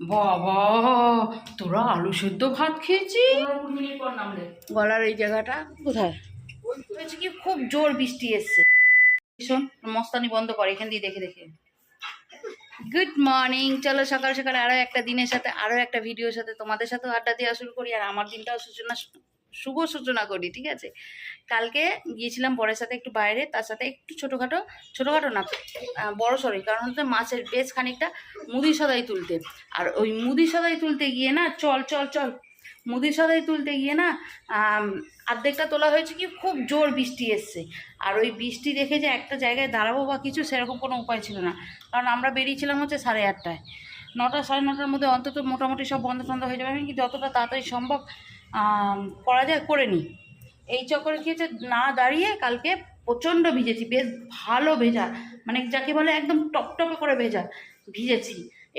বাবা, তোরা আলু সেদ্ধ ভাত খেয়েছি গলার এই জায়গাটা কোথায়? কি, খুব জোর বৃষ্টি এসছে। ভীষণ মস্তানি বন্ধ করে, এখান দিয়ে দেখে দেখে। গুড মর্নিং চলো সকাল সকাল আরও একটা দিনের সাথে, আরও একটা ভিডিওর সাথে তোমাদের সাথেও আড্ডা দেওয়া শুরু করি, আর আমার দিনটাও সূচনা শুভ সূচনা করি, ঠিক আছে? কালকে গিয়েছিলাম বরের সাথে একটু বাইরে, তার সাথে একটু ছোটোখাটো ছোটোখাটো না বড় সরি কারণ হচ্ছে মাছের বেশ খানিকটা মুদি সদাই তুলতে। আর ওই মুদি সদাই তুলতে গিয়ে না, চল চল চল, মুদি সদাই তুলতে গিয়ে না অর্ধেকটা তোলা হয়েছে কি, খুব জোর বৃষ্টি এসছে। আর ওই বৃষ্টি দেখে যে একটা জায়গায় দাঁড়াবো বা কিছু, সেরকম কোনো উপায় ছিল না। কারণ আমরা বেরিয়েছিলাম হচ্ছে সাড়ে আটটায়। নটা, সাড়ে নটার মধ্যে অন্তত মোটামুটি সব বন্ধ টন্ধ হয়ে যাবে। আমি কি যতটা তাড়াতাড়ি সম্ভব করা যায়, করে নিই এই চক্করে কী হচ্ছে, না দাঁড়িয়ে কালকে প্রচণ্ড ভিজেছি, বেশ ভালো ভেজা মানে যাকে বলে একদম টপটপে করে ভেজা, ভিজেছি।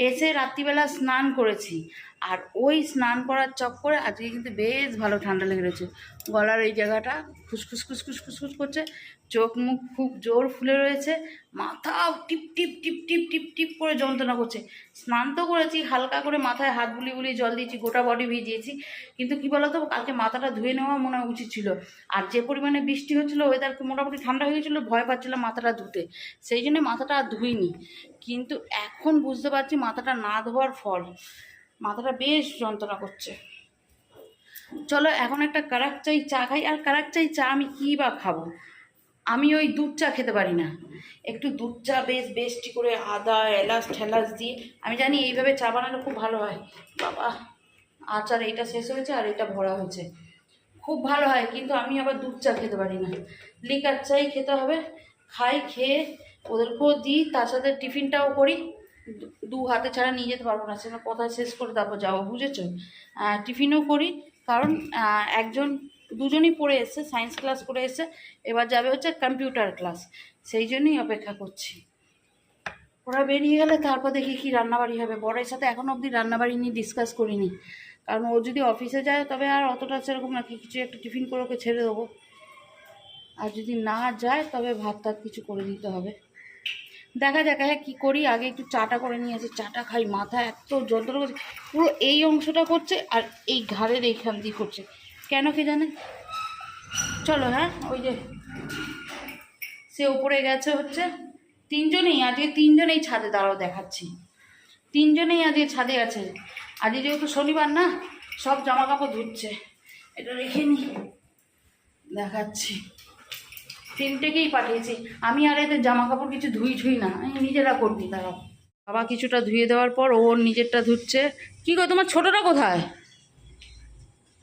এসে রাত্রিবেলা স্নান করেছি। আর ওই স্নান করার চক্করে আজকে কিন্তু বেশ ভালো ঠান্ডা লেগে রয়েছে গলার এই জায়গাটা খুসখুস খুসখুস খুসখুস করছে। চোখ মুখ খুব জোর ফুলে রয়েছে। মাথাও টিপ টিপ টিপ টিপ টিপ টিপ করে যন্ত্রণা করছে। স্নান তো করেছি, হালকা করে মাথায় হাত বুলিয়ে বুলিয়ে জল দিয়েছি, গোটা বডি ভিজিয়েছি। কিন্তু কি বলতো, কালকে মাথাটা ধুয়ে নেওয়া মনে উচিত ছিল। আর যে পরিমাণে বৃষ্টি হচ্ছিল ওয়েদার মোটামুটি ঠান্ডা হয়ে গেছিল, ভয় পাচ্ছিলাম মাথাটা ধুতে। সেই জন্য মাথাটা আর ধুইনি। কিন্তু এখন বুঝতে পারছি মাথাটা না ধোয়ার ফল। মাথাটা বেশ যন্ত্রণা করছে। চলো এখন একটা কারাক চাই চা খাই, আর কারাক চাই চা আমি কী বা খাব? আমি ওই দুধ চা খেতে পারি না। একটু দুধ চা বেশ বেশটি করে আদা, এলাচ ঠেলাচ দিয়ে, আমি জানি এইভাবে চা বানালে খুব ভালো হয়। বাবা, আচার এইটা শেষ হয়েছে আর এটা ভরা হয়েছে। খুব ভালো হয়, কিন্তু আমি আবার দুধ চা খেতে পারি না। লিকার চাই খেতে হবে, খাই, খেয়ে ওদেরকেও দিই, তার সাথে টিফিনটাও করি। দু- হাতে ছাড়া নিয়ে যেতে পারব না সেটা কথা শেষ করে তারপর যাব, বুঝেছ? টিফিনও করি, কারণ একজন, দুজনই পড়ে এসছে সায়েন্স ক্লাস করে এসছে, এবার যাবে হচ্ছে কম্পিউটার ক্লাস সেই জন্যই অপেক্ষা করছি। ওরা বেরিয়ে গেলে তারপর দেখি কি রান্নাবাড়ি হবে, বরের সাথে এখন অবধি রান্নাবাড়ি নিয়ে ডিসকাস করিনি, কারণ ও যদি অফিসে যায়, তবে আর অতটা সেরকম না, কি কিছু একটা টিফিন করে ওকে ছেড়ে দেবো। আর যদি না যায়, তবে ভাত টাত কিছু করে দিতে হবে। দেখা যাক হ্যাঁ কী করি? আগে একটু চাটা করে নিয়ে আসি। চাটা খাই, মাথা এত যন্ত্রণা করছে। পুরো এই অংশটা করছে আর এই ঘাড়ের এইখান দিয়ে করছে। কেন কে জানে? চলো হ্যাঁ ওই যে সে উপরে গেছে হচ্ছে। তিনজনেই, আজকে তিনজনেই ছাদে দাঁড়াও দেখাচ্ছি। তিনজনেই আজকে ছাদে আছে। আজকে যেহেতু শনিবার না, সব জামা কাপড় ধুচ্ছে। এটা রেখে নি, দেখাচ্ছি। তিনটেকেই পাঠিয়েছি। আমি আর এদের জামা কাপড় কিছু ধুই ঠুই না আমি নিজেরা করবি তারাও বাবা কিছুটা ধুয়ে দেওয়ার পর ও ওর নিজেরটা ধুচ্ছে। কি গো তোমার ছোটটা কোথায়?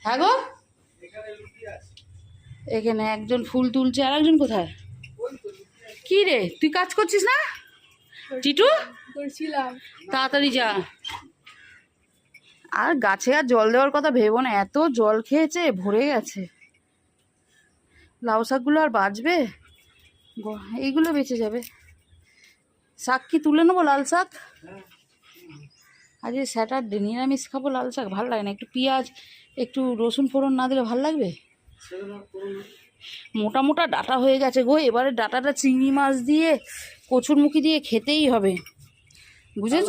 হ্যাঁ গো? এখানে একজন ফুল তুলছে আর একজন কোথায়? কি রে তুই কাজ করছিস না? টিটু? করছিলাম। তাড়াতাড়ি যা। আর গাছে আর জল দেওয়ার কথা ভেবো না এত জল খেয়েছে ভরে গেছে। লাউ শাকগুলো আর বাঁচবে? গ- এইগুলো বেঁচে যাবে। শাক কি তুলে নেব লাল শাক? আজকে স্যাটারডে নিরামিষ খাব লাল শাক ভালো লাগে না। একটু পেঁয়াজ একটু রসুন ফোড়ন না দিলে ভালো লাগবে? মোটা মোটা ডাটা হয়ে গেছে গো এবারে ডাটাটা চিংড়ি মাছ দিয়ে কচুর মুখি দিয়ে খেতেই হবে। বুঝেছ?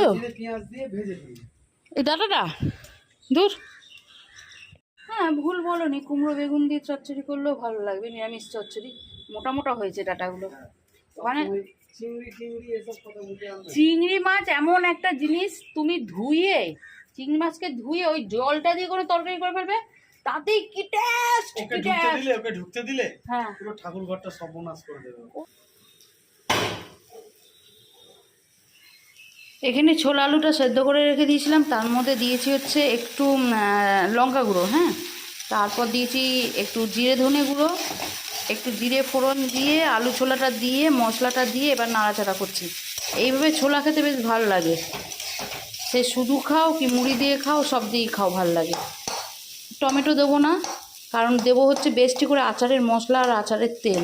এই ডাটাটা দূর হ্যাঁ ভুল বলনি। কুমড়ো বেগুন দিয়ে চচ্চড়ি করলেও ভালো লাগবে নিরামিষ চচ্চড়ি। মোটা মোটা হয়েছে ডাটাগুলো। মানে মুখে আনবে। চিংড়ি মাছ এমন একটা জিনিস তুমি ধুয়ে চিংড়ি মাছকে ধুয়ে ওই জলটা দিয়ে কোনো তরকারি করে ফেলবে তাতেই কি টেস্ট ওকে ঢুকতে দিলে ওকে ঢুকতে দিলে হ্যাঁ। পুরো ঠাকুর ঘরটা সর্বনাশ করে দেবে। এখানে ছোলা আলুটা সেদ্ধ করে রেখে দিয়েছিলাম তার মধ্যে দিয়েছি হচ্ছে একটু লঙ্কা গুঁড়ো হ্যাঁ? তারপর দিয়েছি একটু জিরে ধনে গুঁড়ো, একটু জিরে ফোড়ন দিয়ে, আলু ছোলাটা দিয়ে, মশলাটা দিয়ে এবার নাড়াচাড়া করছি। এইভাবে ছোলা খেতে বেশ ভালো লাগে। সে শুধু খাও কি মুড়ি দিয়ে খাও, সব দিয়েই খাও ভালো লাগে। টমেটো দেবো না, কারণ দেবো হচ্ছে বেশটি করে আচারের মশলা আর আচারের তেল।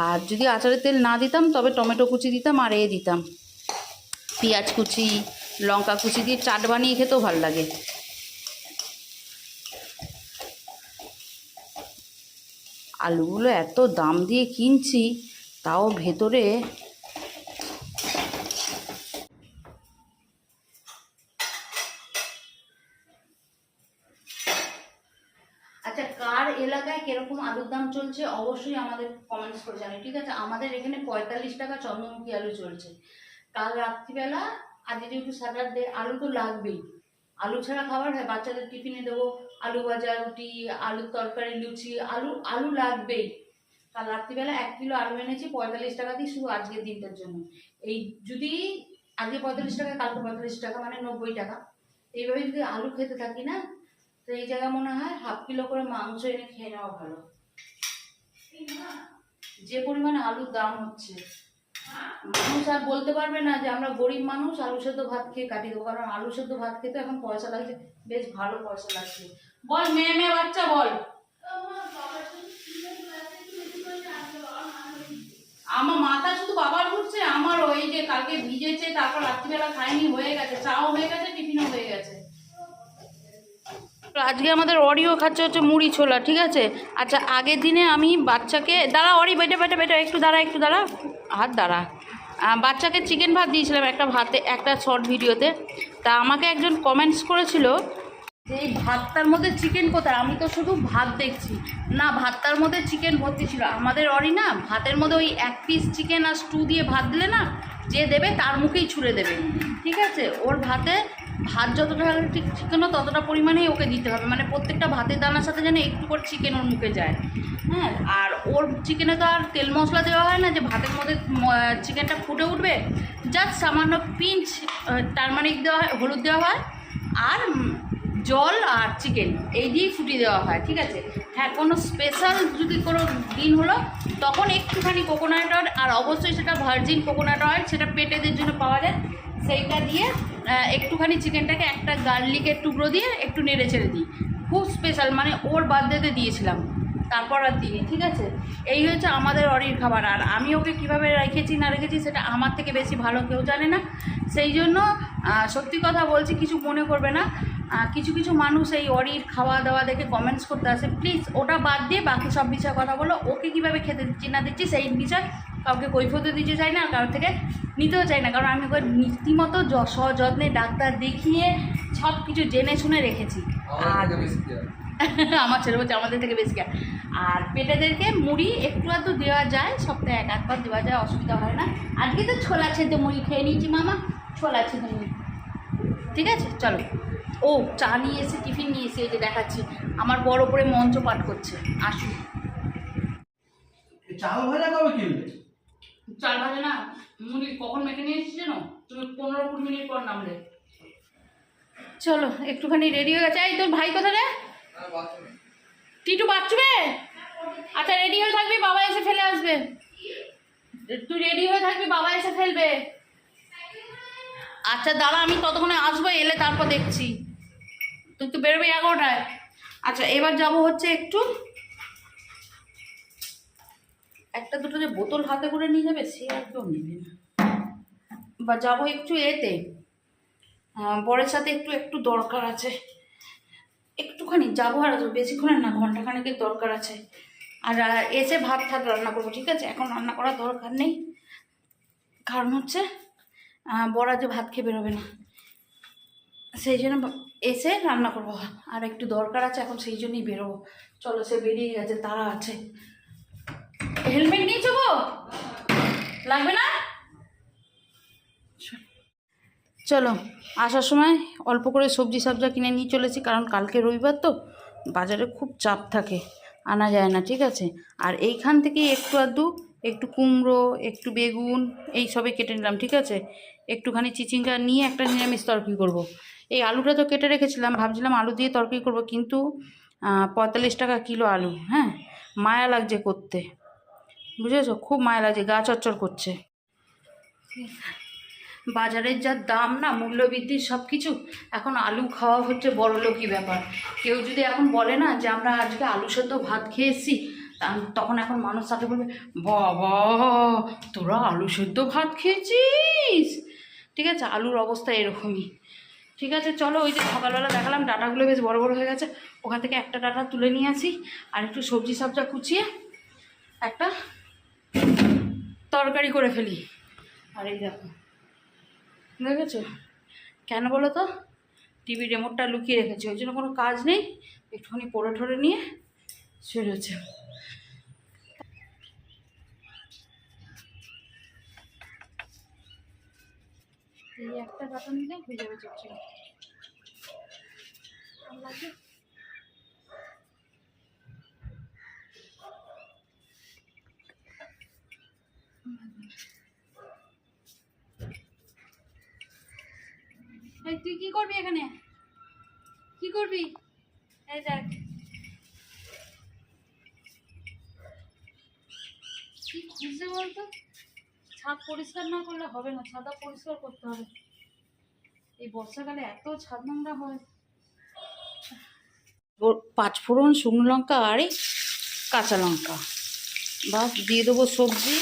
আর যদি আচারের তেল না দিতাম, তবে টমেটো কুচি দিতাম আর এ দিতাম। পেঁয়াজ কুচি, লঙ্কা কুচি দিয়ে চাট বানিয়ে খেতেও ভালো লাগে। আলুগুলো এত দাম দিয়ে কিনছি, তাও ভেতরে আচ্ছা কার এলাকায় কীরকম আলুর দাম চলছে অবশ্যই আমাদের কমেন্টস করে জানি ঠিক আছে? আমাদের এখানে পঁয়তাল্লিশ টাকা চন্দ্রমুখী আলু চলছে। কাল রাত্রিবেলা আজ যদি একটু যেহেতু স্যাটারডে আলু তো লাগবেই। আলু ছাড়া খাবার হয়, বাচ্চাদের টিফিনে দেবো আলু ভাজা, রুটি, আলুর তরকারি, লুচি, আলু আলু লাগবেই। কাল রাত্রিবেলা এক কিলো আলু এনেছি, পঁয়তাল্লিশ টাকা দিয়ে শুধু আজকের দিনটার জন্য। এই যদি আজকে পঁয়তাল্লিশ টাকা, কালকে পঁয়তাল্লিশ টাকা মানে নব্বই টাকা। এইভাবে যদি আলু খেতে থাকি না, তো এই জায়গায় মনে হয় হাফ কিলো করে মাংস এনে খেয়ে নেওয়া ভালো। যে পরিমাণে আলুর দাম হচ্ছে। মানুষ আর বলতে পারবে না যে আমরা গরিব মানুষ, আলু সেদ্ধ ভাত খেয়ে কাটিয়ে দেবো। কারণ আলু সেদ্ধ ভাত খেতে এখন পয়সা লাগছে, বেশ ভালো পয়সা লাগছে। বল, মেয়ে মেয়ে বাচ্চা, বল। আমার মাথা শুধু বাবার ঘুরছে আমার ওই যে কালকে ভিজেছে, তারপর রাত্রিবেলা খাইনি, হয়ে গেছে, চাও হয়ে গেছে, টিফিনও হয়ে গেছে। আজকে আমাদের অরিও খাচ্ছে হচ্ছে মুড়ি ছোলা, ঠিক আছে? আচ্ছা আগের দিনে আমি বাচ্চাকে, দাঁড়া, অরি, বেটে বেটে বেটে, একটু দাঁড়া একটু দাঁড়া। হাত দাঁড়া। বাচ্চাকে চিকেন ভাত দিয়েছিলাম একটা ভাতে, একটা শর্ট ভিডিওতে তা আমাকে একজন কমেন্টস করেছিল যে, এই ভাতটার মধ্যে চিকেন কোথায়? আমি তো শুধু ভাত দেখছি। না, ভাতটার মধ্যে চিকেন ভর্তি ছিল। আমাদের অরি না, ভাতের মধ্যে ওই এক পিস চিকেন আর স্টু দিয়ে ভাত দিলে না, যে দেবে তার মুখেই ছুঁড়ে দেবে। ঠিক আছে? ওর ভাতে ভাত যতটা ঠিক চিকেনও ততটা পরিমাণেই ওকে দিতে হবে। মানে প্রত্যেকটা ভাতের দানার সাথে যেন একটু করে চিকেন ওর মুখে যায়। হ্যাঁ আর ওর চিকেনে তো আর তেল মশলা দেওয়া হয় না যে ভাতের মধ্যে চিকেনটা ফুটে উঠবে। জাস্ট সামান্য পিঞ্চ টারমারিক দেওয়া হয়, হলুদ দেওয়া হয়, আর জল আর চিকেন এই দিয়েই ফুটিয়ে দেওয়া হয়, ঠিক আছে? হ্যাঁ কোনো স্পেশাল যদি কোনো দিন হলো, তখন একটুখানি কোকোনাট অয়েল আর অবশ্যই সেটা ভার্জিন কোকোনাট অয়েল সেটা পেটেদের জন্য পাওয়া যায়, সেইটা দিয়ে একটুখানি চিকেনটাকে একটা গার্লিকের টুকরো দিয়ে একটু নেড়ে ছেড়ে দিই। খুব স্পেশাল মানে ওর বার্থডেতে দিয়েছিলাম। তারপর আর দিনে ঠিক আছে? এই হচ্ছে আমাদের অরির খাবার। আর আমি ওকে কীভাবে রেখেছি, না রেখেছি, সেটা আমার থেকে বেশি ভালো কেউ জানে না। সেই জন্য সত্যি কথা বলছি, কিছু মনে করবে না। কিছু কিছু মানুষ এই অরির খাওয়া দাওয়া দেখে কমেন্টস করতে আসে। প্লিজ ওটা বাদ দিয়ে বাকি সব বিষয়ে কথা বলো। ওকে কীভাবে খেতে দিচ্ছি, না দিচ্ছি, সেই বিষয় কাউকে কৈফতও দিতে চাই না কারোর থেকে নিতেও চাই না। কারণ আমি ওকে নীতিমতো সযত্নে ডাক্তার দেখিয়ে সব কিছু জেনে শুনে রেখেছি। আর আমার ছেলে বলছে আমাদের থেকে বেশি জ্ঞান আর পেটেদেরকে মুড়ি একটু আধটু দেওয়া যায় সপ্তাহে এক আধবার দেওয়া যায় অসুবিধা হয় না। আজকে তো ছোলা ছেদে মুড়ি খেয়ে নিয়েছি মামা ছোলা ছেদে মুড়ি। ঠিক আছে? চলো। ও চা নিয়ে এসে টিফিন নিয়ে এসে এই যে দেখাচ্ছি। আমার বড় করে মঞ্চ পাঠ করছে। আসুন। চাল ভাজা কবে কিনবে? চাল ভাজে না? মুড়ি কখন মেখে নিয়ে এসেছি জানো তুমি পনেরো কুড়ি মিনিট পর নামলে। চলো একটুখানি রেডি হয়ে গেছে। এই তোর ভাই কোথায় রে? টিটু বাথরুমে? আচ্ছা রেডি হয়ে থাকবি বাবা এসে ফেলে আসবে। তুই রেডি হয়ে থাকবি বাবা এসে ফেলবে। আচ্ছা দাঁড়া আমি ততক্ষণে আসব এলে তারপর দেখছি। তুই তো বেরোবি এগারোটায়। আচ্ছা এবার যাব হচ্ছে একটু একটা দুটো যে বোতল হাতে করে নিয়ে যাবে সে একদম নেবে না। বা যাব একটু এতে। বরের সাথে একটু একটু দরকার আছে। একটুখানি যাব আর আসব, বেশিক্ষণের না ঘন্টাখানেকের দরকার আছে। আর এসে ভাত ভাত রান্না করব ঠিক আছে? এখন রান্না করার দরকার নেই। কারণ হচ্ছে বড়া যে ভাত খেয়ে বেরোবে না। সেই জন্য এসে রান্না করব। আর একটু দরকার আছে এখন সেই জন্যই বেরোবো। চলো সে বেরিয়ে গেছে তারা আছে। হেলমেট নিয়েছো গো লাগবে না? চলো, আসার সময় অল্প করে সবজি সবজা কিনে নিয়ে চলেছি, কারণ কালকে রবিবার তো, বাজারে খুব চাপ থাকে, আনা যায় না, ঠিক আছে? আর এইখান থেকে একটু আধটু একটু কুমড়ো, একটু বেগুন, এই সবে কেটে নিলাম, ঠিক আছে? একটুখানি চিচিঙ্গা নিয়ে একটা নিরামিষ তরকারি করব। এই আলুটা তো কেটে রেখেছিলাম, ভাবছিলাম আলু দিয়ে তরকারি করব, কিন্তু পঁয়তাল্লিশ টাকা কিলো আলু হ্যাঁ? মায়া লাগছে করতে। বুঝেছ? খুব মায়া লাগছে, গা চচ্চর করছে। বাজারের যা দাম না মূল্যবৃদ্ধির সব কিছু এখন আলু খাওয়া হচ্ছে বড় লোকই ব্যাপার। কেউ যদি এখন বলে না যে আমরা আজকে আলু সেদ্ধ ভাত খেয়ে এসেছি তখন এখন মানুষ তাকে বলবে, বাবা, তোরা আলু সেদ্ধ ভাত খেয়েছিস? ঠিক আছে? আলুর অবস্থা এরকমই। ঠিক আছে, চলো ওই যে সকালবেলা দেখালাম, ডাটাগুলো বেশ বড় বড় হয়ে গেছে। ওখান থেকে একটা ডাটা তুলে নিয়ে আসি, আর একটু সবজি সবজা কুচিয়ে একটা তরকারি করে ফেলি। আর এই দেখো। দেখেছ? কেন বলো তো? টিভি রিমোটটা লুকিয়ে রেখেছি। ওই জন্য কোনো কাজ নেই। একটুখানি পড়ে ঠরে নিয়ে হচ্ছে এই একটা বাটন দিলে হয়ে যাবে লাগবে? এই, তুই কি করবি এখানে? কি করবি? এই দেখ। কি খুঁজছে বলতো? ছাদ পরিষ্কার না করলে হবে না ছাদা পরিষ্কার করতে হবে। এই বর্ষাকালে এত ছাদ নোংরা হয়। পাঁচ ফোড়ন, শুকনো লঙ্কা আর কাঁচা লঙ্কা। বাস দিয়ে দেবো সবজি।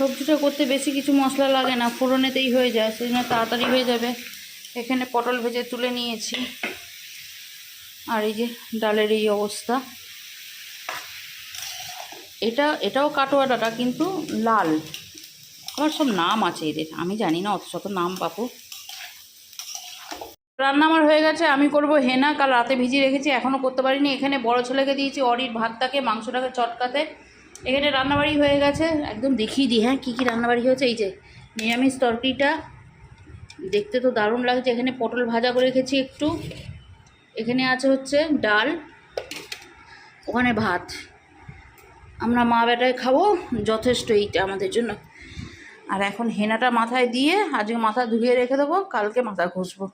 সবজিটা করতে বেশি কিছু মশলা লাগে না, ফোড়নেতেই হয়ে যায়, সেই জন্য তাড়াতাড়ি হয়ে যাবে। এখানে পটল ভেজে তুলে নিয়েছি। আর এই যে ডালের এই অবস্থা। এটা, এটাও কাটোয়া ডাটা, কিন্তু লাল। আবার সব নাম আছে এদের, আমি জানি না অত শত নাম পাবো। রান্না আমার হয়ে গেছে, আমি করব হেনা, কাল রাতে ভিজিয়ে রেখেছি এখনও করতে পারিনি। এখানে বড় ছেলেকে দিয়েছি, অরির ভাতটাকে, মাংসটাকে চটকাতে। এখানে রান্নাবাড়ি হয়ে গেছে। একদম দেখিয়ে দিই হ্যাঁ কী কী রান্নাবাড়ি হয়েছে? এই যে নিরামিষ তরকারিটা। দেখতে তো দারুণ লাগছে। এখানে পটল ভাজা করে রেখেছি একটু। এখানে আছে হচ্ছে ডাল, ওখানে ভাত। আমরা মা বেটায় খাব, যথেষ্ট এইটা আমাদের জন্য। আর এখন হেনাটা মাথায় দিয়ে আজকে মাথা ধুয়ে রেখে দেবো, কালকে মাথা ঘষবো।